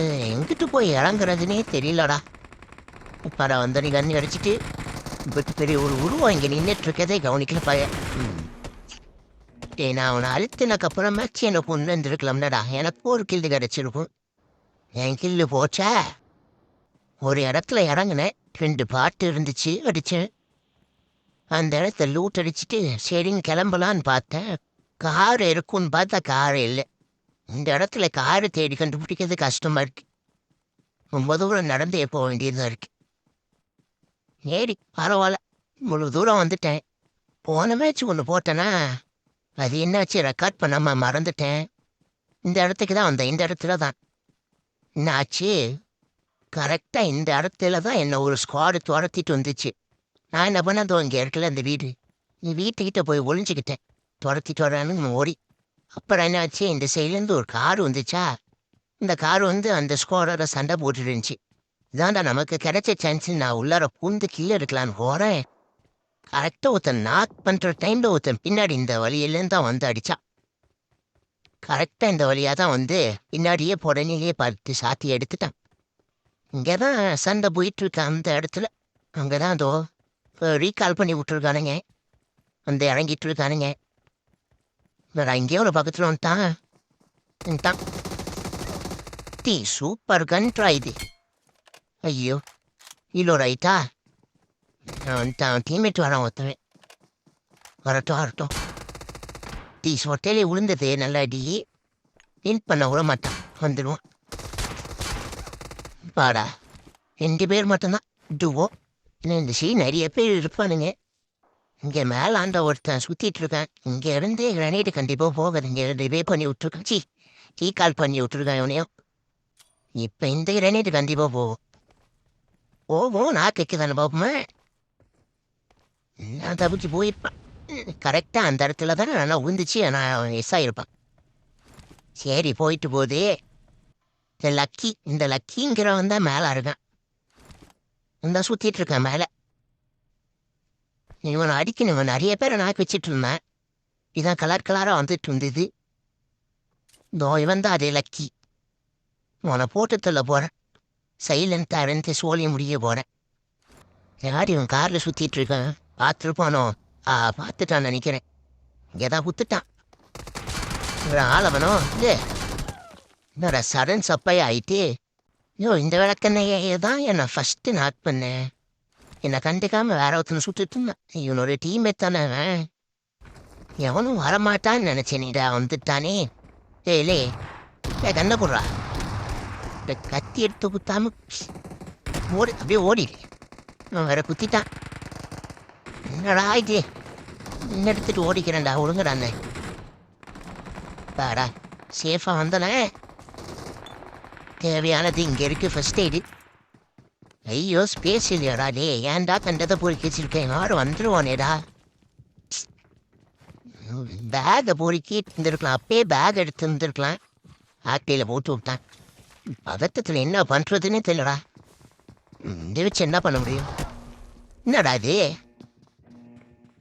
எனக்கு எங்கிட்டு போய் இறங்குறதுனே தெரியலடா. இப்போ நான் வந்து நீ கண்ணி அடிச்சிட்டு இப்போ பெரிய ஒரு உருவம் இங்கே நின்றுட்டு இருக்கதே கவனிக்கல பையன் டே நான் அவனை அழுத்தினக்கப்புறமாச்சு எனக்கு ஒன்று இருந்திருக்கலாம்லடா எனக்கு ஒரு கில்லு கிடச்சிருக்கும். என் கில்லு போச்சா? ஒரு இடத்துல இறங்குனேன். ரெண்டு பாட்டு இருந்துச்சு அடித்தேன் அந்த இடத்த லூட் அடிச்சிட்டு சரின்னு கிளம்பலான்னு பார்த்தேன். கார் இருக்கும்னு பார்த்தா கார் இல்லை. இந்த இடத்துல காரை தேடி கண்டுபிடிக்கிறது கஷ்டமா இருக்கு. ரொம்ப தூரம் நடந்தே போக வேண்டியதாக இருக்கு. ஏடி பரவாயில்ல. முழு தூரம் வந்துட்டேன். போன மேட்ச் ஒன்று போட்டேன்னா அது என்னாச்சு? ரெக்கார்ட் பண்ணாம மறந்துட்டேன். இந்த இடத்துக்கு தான் வந்தேன். இந்த இடத்துல தான். என்ன ஆச்சு கரெக்டாக இந்த இடத்துல தான் என்னை ஒரு ஸ்குவாடு துரத்திட்டு வந்துச்சு. நான் என்ன பண்ணதோ இங்கே இருக்கல இந்த வீடு. நீ வீட்டுக்கிட்ட போய் ஒளிஞ்சுக்கிட்டேன். துரத்திட்டு வரான்னு ஓடி அப்புறம் என்னாச்சு? இந்த சைட்லேருந்து ஒரு கார் வந்துச்சா? இந்த கார் வந்து அந்த ஸ்குவாடோட சண்டை போட்டுட்டு இருந்துச்சு இதாண்டா நமக்கு கிடைச்ச சான்ஸ் நான் உள்ளார பூந்து கீழே இருக்கலான்னு போகிறேன் கரெக்டாக ஒருத்தன் நாக் பண்ணுற டைமில் ஒருத்தன் பின்னாடி இந்த வழியிலேருந்து தான் வந்து அடித்தான் கரெக்டாக இந்த வழியாக தான் வந்து பின்னாடியே புடனிலேயே பார்த்து சாத்தி எடுத்துட்டான். இங்கே தான் சண்டை போயிட்டு அந்த இடத்துல. அங்கே தான் அதோ ரீகால் பண்ணி விட்டுருக்கானுங்க. வந்து இறங்கிட்டு இருக்கானுங்க. நான் இந்தியாவில் பக்கத்தில் வந்துட்டான். வந்துட்டான். டீ சூப்பர் கன்ட்ரா இது. ஐயோ இல்லோ ரைட்டா? வந்துட்டான். டீம்மேட் வரான் ஒருத்தவன் வரட்டும் வரட்டும். டீ சொட்டையிலே விழுந்தது நல்லா அடி வின் பண்ண விட மாட்டான். வந்துடுவான். பாடா. ரெண்டு பேர் மட்டும்தான். டுவோ. இன்னும் இந்த சீ நிறைய பேர் இருப்பானுங்க. இங்கே மேலாண்ட ஒருத்தன் சுற்றிட்டு இருக்கான். இங்கே இருந்து கிரனைட்டு கண்டிப்பாக போகாது. இங்கே இருந்து பண்ணி விட்ருக்கான் சி டீ கால் பண்ணி விட்ருக்கான் இவனையும் இப்போ இந்த கிரனைட்டு கண்டிப்பாக போகும் போவோம் நான் கேட்க தானே பார்ப்போமே நான் தப்பிச்சு போயிருப்பான் கரெக்டாக அந்த இடத்துல தானே நல்லா உந்துச்சு. நான் எஸ் ஆகிருப்பான் சரி போயிட்டு போகுது இந்த லக்கி இந்த லக்கிங்கிறவன் தான் மேலே இருக்கான். இந்த சுற்றிட்டு இருக்கான் மேலே. இவனை அடிக்கணும். இவன் நிறைய பேரை நாக்கு வச்சிட்டு இருந்தேன். இதான் கலர் கலராக வந்துட்டு இருந்தது. இதோ இவன் தான் அதே லக்கி உன போட்டு தள்ள போகிறேன் சைலண்ட்டாக இருந்து சோழிய முடிய போகிறேன் யார் இவன் காரில் சுற்றிட்டு இருக்கான்? பார்த்துருப்பானோ? ஆ பார்த்துட்டான் நினைக்கிறேன். இங்கே தான் குத்துட்டான். ஆளவனோ? இல்லை என்னடா சடன் சப்பையாயிட்டு ஐயோ இந்த விளக்கண்ணையே தான் என்னை ஃபஸ்ட்டு நாக் பண்ணேன். என்னை கண்டுக்காம வேற ஒருத்தனை சுட்டுட்டு இருந்தான் இவனோட டீம் தானே எவனும் வரமாட்டான்னு நினைச்சேனிடா வந்துட்டானே ஏலே ஏ கண்ண போடுறா இந்த கத்தி எடுத்து குத்தாம ஓடி அப்படியே ஓடிடு அவன் வேற குத்திட்டான் என்னடா இது என்ன எடுத்துட்டு ஓடிக்கிறேன்டா ஒழுங்குடா அண்ணே பாடா சேஃபாக வந்தனே தேவையானது இங்கே இருக்குது ஃபர்ஸ்ட் எய்டு ஐயோ ஸ்பேஸ் இல்லையாடா டே ஏன்டா கண்டதை பொறுக்கி வச்சிருக்கேன் யாரும் வந்துருவானேடா. பேகை பொறுக்கி இருந்திருக்கலாம் அப்பயே பேக் எடுத்து இருந்திருக்கலாம் ஆக்டியில் போட்டு விட்டான். பதட்டத்தில் என்ன பண்ணுறதுன்னே தெரியலடா. இந்த வச்சு என்ன பண்ண முடியும்? என்னடா இது?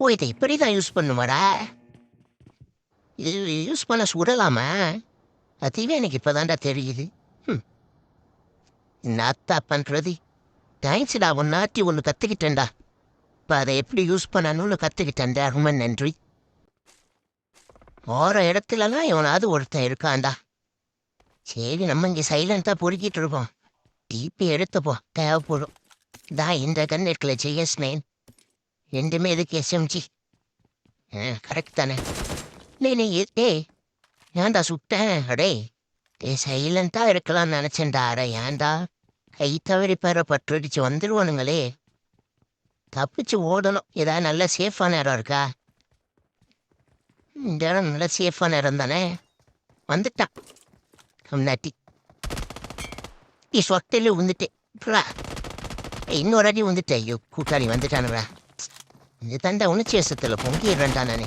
ஓ இதை இப்படி தான் யூஸ் பண்ணுமாடா இது யூஸ் பண்ண சுடலாமா? அதுவே எனக்கு இப்போதான்டா தெரியுது. ம் என்னத்தா பண்ணுறது தேங்க்ஸ்டா ஒன்னாட்டி ஒன்று கற்றுக்கிட்டேன்டா இப்போ அதை எப்படி யூஸ் பண்ணணும்னு கற்றுக்கிட்டேன்டா ரொம்ப நன்றி. போகிற இடத்துலலாம் இவனாவது ஒருத்தன் இருக்கான்டா. சரி நம்ம இங்கே சைலண்ட்டாக பொறுக்கிட்டு இருப்போம். டிபி எடுத்துப்போ தேவைப்படும். தான் இந்த கண் இருக்கல ஜெயஸ் நைன். ரெண்டுமே எதுக்கு எஸ்எம்ஜி ஆ கரெக்ட் தானே. இல்லை நீ டே ஏன்டா சுட்டேன்? அடே டே சைலண்ட்டாக இருக்கலாம்னு நினச்சேன்டா. அட ஏன்டா? கை தவறி பெற பட்டுடிச்சு வந்துடுவானுங்களே தப்பிச்சு ஓடணும். ஏதாவது நல்ல சேஃபான இடம் இருக்கா? இந்த இடம் நல்ல சேஃபான இடம் தானே? வந்துட்டான். முன்னாட்டி நீ சொத்தையில விழுந்துட்டேன் இன்னொரு அடி வந்துட்டேன் ஐயோ கூட்டாளி வந்துட்டானுடா. இந்த தண்டை உணர்ச்சி பொங்கிடுறேன்டா நான்.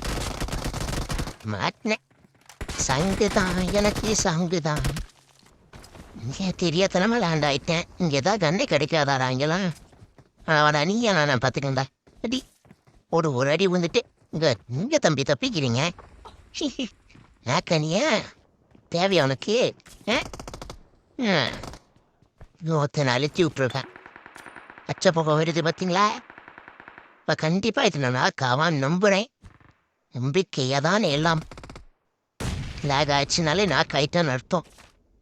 மாட்டினேன். சங்கு தான் எனக்கு சங்கு தான் இங்கே தெரியாதனமா லேண்ட் ஆயிட்டேன். இங்கே தான் கண்ணே கிடைக்காதாடா இங்கெல்லாம். அவடா நீயா நான் பார்த்துக்கண்டா அடி ஒரு ஒரு அடி வந்துட்டு இங்கே இங்கே தம்பி தப்பிக்கிறீங்க. ஏக்கனியா தேவையா உனக்கு? ஆ? ஒருத்தனை அழுத்தி விட்டுருக்கேன் அச்ச புகை வருது பார்த்தீங்களா? இப்போ கண்டிப்பாக இது நான் ஆக்காவான் நம்புகிறேன் நம்பிக்கையாக தான் எல்லாம். லேக் ஆச்சுனாலே நான் கைட்டான்னு அர்த்தம்.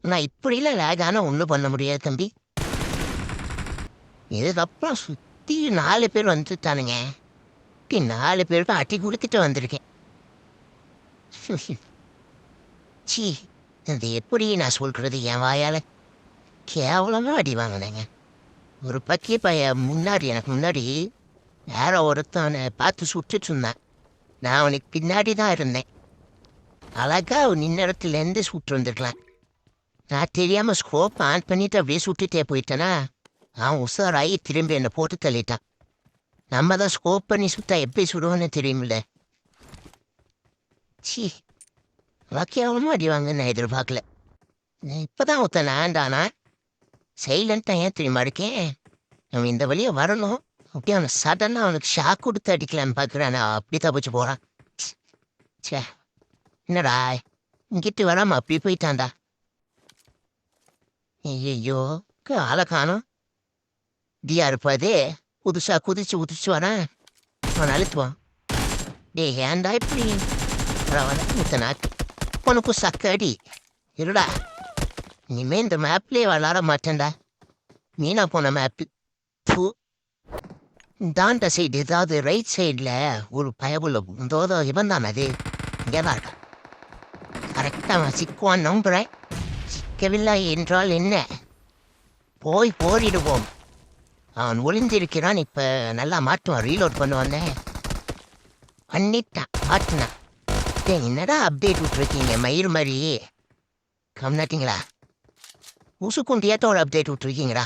நான் இப்படிலாம் லேக் ஒன்றும் பண்ண முடியாது தம்பி. இதுக்கப்புறம் சுற்றி நாலு பேர் வந்துட்டானுங்க. இப்படி நாலு பேருக்கும் அட்டி கொடுத்துட்டு வந்திருக்கேன். சி இது எப்படி நான் சொல்கிறது என் வாயால்? கேவலமாக அடி வாங்கினேங்க. ஒரு பக்கி பைய முன்னாடி எனக்கு முன்னாடி வேற ஒருத்தவனை பார்த்து சுட்டுட்டு இருந்தான். நான் அவனுக்கு பின்னாடி தான் இருந்தேன். அழகா நின்ன இடத்துலேருந்து சுட்டு வந்துருக்கலாம். நான் தெரியாமல் ஸ்கோப் ஆன் பண்ணிட்டு அப்படியே சுட்டுட்டே போயிட்டேனா? அவன் உஷாராகி திரும்பி என்னை போட்டு தள்ளிட்டான். நம்ம தான் ஸ்கோப் பண்ணி சுட்டா எப்படி சுடுவோன்னு தெரியுமில்ல. சி வாக்கியவளமாக அடி நான் எதிர்பார்க்கல. இப்போ தான் ஒருத்தன் ஆண்டானா? சைலண்ட்டாக ஏன் தெரியுமா இருக்கேன்? அவன் இந்த வழியை வரணும். அப்படியே அவனை சடனாக அவனுக்கு ஷாக் கொடுத்து அடிக்கலான்னு பார்க்குறான் அப்படி தப்பிச்சு போகிறான் சே என்னடா? இங்கிட்டு வராம அப்படி போயிட்டான்டா. ஐயோ ஆளை காணும் டியா இருப்பாதே புதுசா குதிச்சு குதிச்சு வரேன் அவன் அழுத்துவான் டேய் ஹேண்டா இப்படி முத்தனா உனக்கு சக்கடி இருடா இனிமே இந்த மேப்லேயே விளாட மாட்டேன்டா மீனா போன மேப்பு பூ தாண்ட சைடு ஏதாவது ரைட் சைடில் ஒரு பயபுள்ள தோதோ இவன் தான் அது இங்கே தான் இருக்கான் கரெக்டாக சிக்குவான் நம்புகிறேன் கேட்கவில்லை என்றால் என்ன? போய் போரிடுவோம். அவன் ஒளிந்திருக்கிறான் இப்போ நல்லா மாட்டுவான் ரீலோட் பண்ணுவானே. பண்ணிட்டான் மாட்டினான் என்னடா அப்டேட் விட்ருக்கீங்க மயிர் மாதிரி? கம்னாட்டிங்களா ஊசுக்குண்டியாத்தோட அப்டேட் விட்ருக்கீங்களா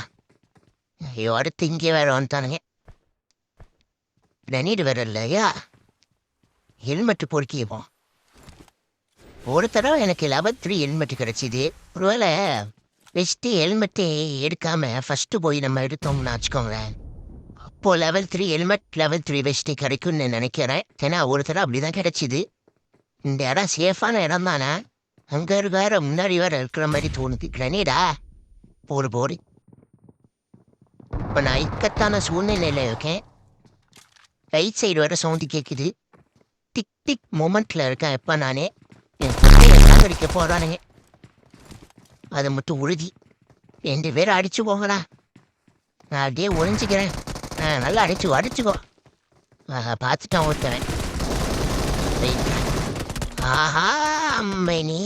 ஐயோ அடுத்து இங்கே வேற வந்துட்டானுங்க. நனீடு வேற இல்லையா? ஹெல்மெட் பொறுக்கிப்போம் ஒரு தடவை எனக்கு லெவல் த்ரீ ஹெல்மெட் கிடச்சிது. ஒருவேளை வெஸ்ட்டு ஹெல்மெட்டே எடுக்காம ஃபஸ்ட்டு போய் நம்ம எடுத்தோம்னு வச்சுக்கோங்களேன். அப்போ level three helmet level three vest கிடைக்கும்னு நினைக்கிறேன். ஏன்னா ஒரு தடவை அப்படி தான் கிடச்சிது. இந்த இடம் சேஃபான இடம் தானே. அங்கே வேற முன்னாடி வேற இருக்கிற மாதிரி தோணுது. கிரனேடா போடு போடு. இப்போ நான் இக்கத்தான சூழ்நிலையில் இருக்கேன். ரைட் சைடு வர சவுண்டு கேட்குது டிக் டிக் மூமெண்ட்டில் இருக்கேன். எப்போ நானே சாகடிக்க போகிறானுங்க அது மட்டும் உறுதி. ரெண்டு பேரும் அடிச்சு போங்கடா. நான் அப்படியே ஒளிஞ்சிக்கிறேன். ஆ நல்லா அடிச்சு அடிச்சுக்கோ. ஆஹா பார்த்துட்டான் ஒருத்தவன். ஆஹா அம்மனி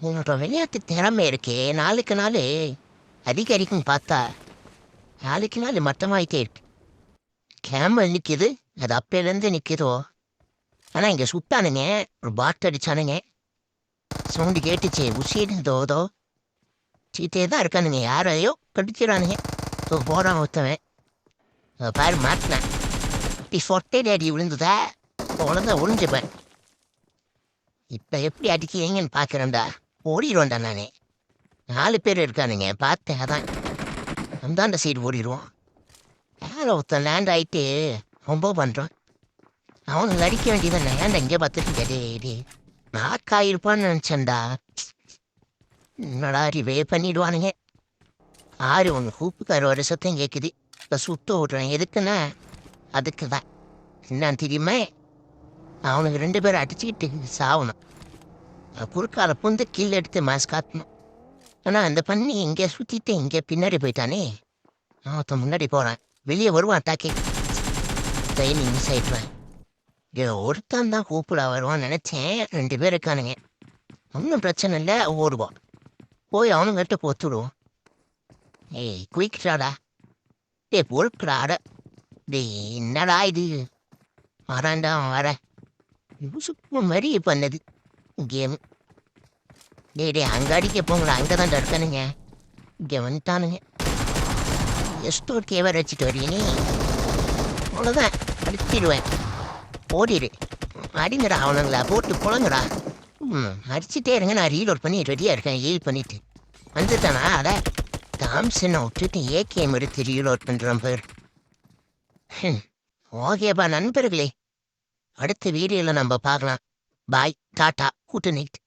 உன்னோட விளையாட்டு திறமை இருக்கே. நாளுக்கு நாள் அதிகரிக்கும் பார்த்தா நாளுக்கு நாள் மட்டமாயிட்டே இருக்கு. கேமல் நிற்கிது அது அப்பையிலேருந்து நிற்கிதோ ஆனால் இங்கே சுட்டானுங்க. ஒரு பாட்டு அடிச்சானுங்க. சவுண்டு கேட்டுச்சு உசின்னு தோதோ சீட்டே தான் இருக்கானுங்க யாரையோ கடிச்சிடானுங்க இப்போ போகிறான் ஒருத்தவன். பாரு மாட்டினேன். இப்படி சொட்டை அடி விழுந்துதா? ஒழுங்கா ஒளிஞ்சுப்பேன் இப்போ எப்படி அடிக்கிறீங்கன்னு பார்க்குறேன்டா ஓடிடுவேன்டா நானே. நாலு பேர் இருக்கானுங்க பார்த்தேன் அதான். அந்தாண்ட சைடு ஓடிடுவோம். யார் ஒருத்தன் லேண்ட் ஆகிட்டு ரொம்ப பண்ணுறான் அவனுக்கு அடிக்க வேண்டியதான் ஏன்டா இங்கே பார்த்துட்டு டே டே நாக்காயிருப்பான்னு நினச்சேன்டா. என்னடா ரிவே பண்ணிடுவானுங்க. ஆறு ஒன்று கூப்புக்கார ஒரு சத்தம் கேட்குது இப்போ சுத்த விட்றேன் எதுக்குன்னா? அதுக்கு தான் என்னன்னு தெரியுமா? அவனுக்கு ரெண்டு பேரும் அடிச்சுக்கிட்டு சாவணும். குறுக்கால புந்து கீழே எடுத்து மாஸ்க் காட்டணும். ஆனால் அந்த பண்ணி இங்கே சுற்றிட்டு இங்கே பின்னாடி போயிட்டானே. அவன் முன்னாடி போகிறான் வெளியே வருவான் தாக்கி ட்ரைனிங் மிஸ் ஆயிடுவேன் இங்கே ஒருத்தன் தான் கூப்பிட வருவான்னு நினச்சேன். ரெண்டு பேர் இருக்கானுங்க. ஒன்றும் பிரச்சனை இல்லை. ஓடுவோம். போய் அவனுங்கிட்ட பொத்துடுவோம். ஏய் குயிக்டாடா டே பொறுக்குறாட டேய் என்னடா இது? வரேன்டா அவன் வர. யூசுப்பு மாதிரி பண்ணது. கேம். டேய் டேய் அங்கே அடிக்க போங்களா அங்கே தான் இருக்கானுங்க. இங்கே வந்துட்டானுங்க. எஸ்டோ கேவர் வச்சுட்டு வரீனே அவ்வளோதான் அடிச்சிடுவேன் போடிடு. அடிங்கடா அவனுங்களா போட்டு குழங்குடா ம் அடிச்சுட்டே இருங்க நான் ரீலோட் பண்ணி ரெடியாக இருக்கேன் ஹீல் பண்ணிட்டு. வந்துட்டானா அட. தாம்சனை விட்டுட்டு ஏகேம் எடுத்து ரீலோட் பண்ணுறான் பேர். ஓகேப்பா நண்பர்களே. அடுத்த வீடியோவில் நம்ம பார்க்கலாம். Bye tata good night.